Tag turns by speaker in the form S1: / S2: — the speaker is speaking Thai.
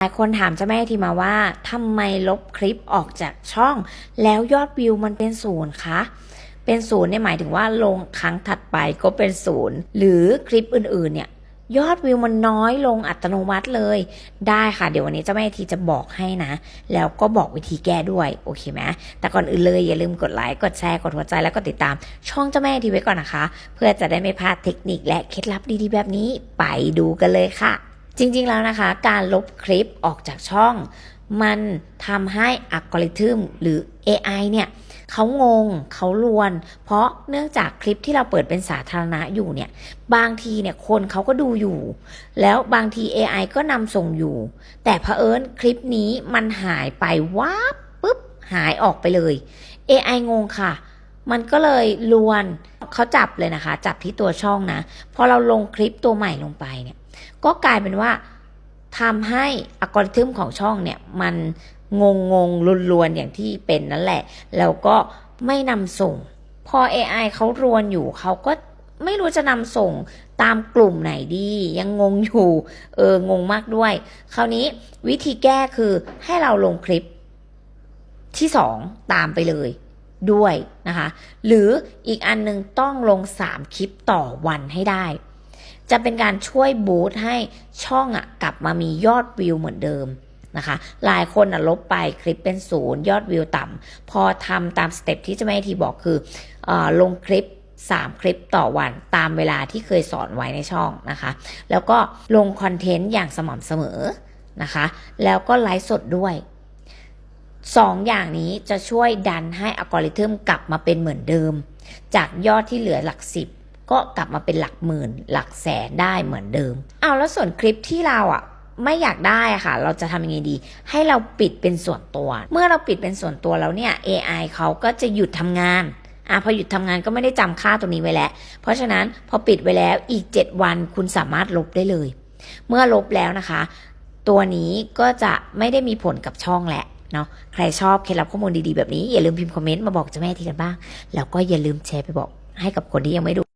S1: หลายคนถามเจ้าแม่ทีมาว่าทำไมลบคลิปออกจากช่อง แล้วยอดวิวมันเป็นศูนย์คะเป็นศูนย์เนี่ยหมายถึงว่าลงครั้งถัดไปก็เป็นศูนย์หรือคลิปอื่นๆเนี่ยยอดวิวมันน้อยลงอัตโนมัติเลย ได้ค่ะเดี๋ยววันนี้เจ้าแม่ทีจะบอกให้นะ แล้วก็บอกวิธีแก้ด้วยโอเคไหมแต่ก่อนอื่นเลยอย่าลืมกดไลค์กดแชร์กดหัวใจแล้วก็ติดตาม ช่องเจ้าแม่ทีไว้ก่อนนะคะ เพื่อจะได้ไม่พลาดเทคนิคและเคล็ดลับดีๆแบบนี้ไปดูกันเลยค่ะ จริงๆแล้วนะคะ การลบคลิปออกจากช่อง มันทำให้อัลกอริทึมหรือ AI เนี่ยเขางงเขาลวน เพราะเนื่องจากคลิปที่เราเปิดเป็นสาธารณะอยู่เนี่ย บางทีเนี่ยคนเขาก็ดูอยู่ แล้วบางที AI ก็นำส่งอยู่ แต่เผอิญคลิปนี้มันหายไปว้าบปุ๊บหายออกไปเลย AI งงค่ะ มันก็เลยลวนเขาจับเลยนะคะ จับที่ตัวช่องนะพอเราลงคลิปตัวใหม่ลงไปเนี่ย ก็กลายเป็นว่าทำให้อัลกอริทึมของช่องเนี่ยมันงงงงลุนลวนๆอย่างที่เป็นนั่นแหละ แล้วก็ไม่นำส่ง พอ AI เขารวนอยู่เขาก็ไม่รู้จะนำส่งตามกลุ่มไหนดี ยังงงอยู่เอองงมากด้วย คราวนี้วิธีแก้คือให้เราลงคลิปที่สองตามไปเลยด้วยนะคะ หรืออีกอันหนึงต้องลง 3 คลิปต่อวันให้ได้ จะเป็นการช่วยบูตให้ช่องอะกลับมามียอดวิวเหมือนเดิมนะคะหลายคนอะลบไปคลิปเป็นศูนย์ยอดวิวต่ำพอทำตามสเต็ปที่เจะไม่ทีบอกคืออลงคลิป 3 คลิปต่อวันตามเวลาที่เคยสอนไว้ในช่องนะคะ แล้วก็ลงคอนเทนต์อย่างสม่ำเสมอนะคะ แล้วก็ไลฟ์สดด้วยสองอย่างนี้จะช่วยดันให้อัลกอริทึมกลับมาเป็นเหมือนเดิม จากยอดที่เหลือหลักสิบ ก็กลับมาเป็นหลักหมื่น หลักแสนได้เหมือนเดิม เอาแล้วส่วนคลิปที่เราอะไม่อยากได้ค่ะ เราจะทำยังไงดี ให้เราปิดเป็นส่วนตัว เมื่อเราปิดเป็นส่วนตัวแล้วเนี่ย AI เขาก็จะหยุดทำงานอะพอหยุดทำงานก็ไม่ได้จำค่าตรงนี้ไว้แล้ว เพราะฉะนั้นพอปิดไว้แล้วอีก 7 วันคุณสามารถลบได้เลย เมื่อลบแล้วนะคะ ตัวนี้ก็จะไม่ได้มีผลกับช่องแหละเนาะใครชอบเคล็ดลับข้อมูลดีๆแบบนี้อย่าลืมพิมพ์คอมเมนต์มาบอกเจ้าแม่ทีกันบ้าง แล้วก็อย่าลืมแชร์ไปบอกให้กับคนที่ยังไม่ดู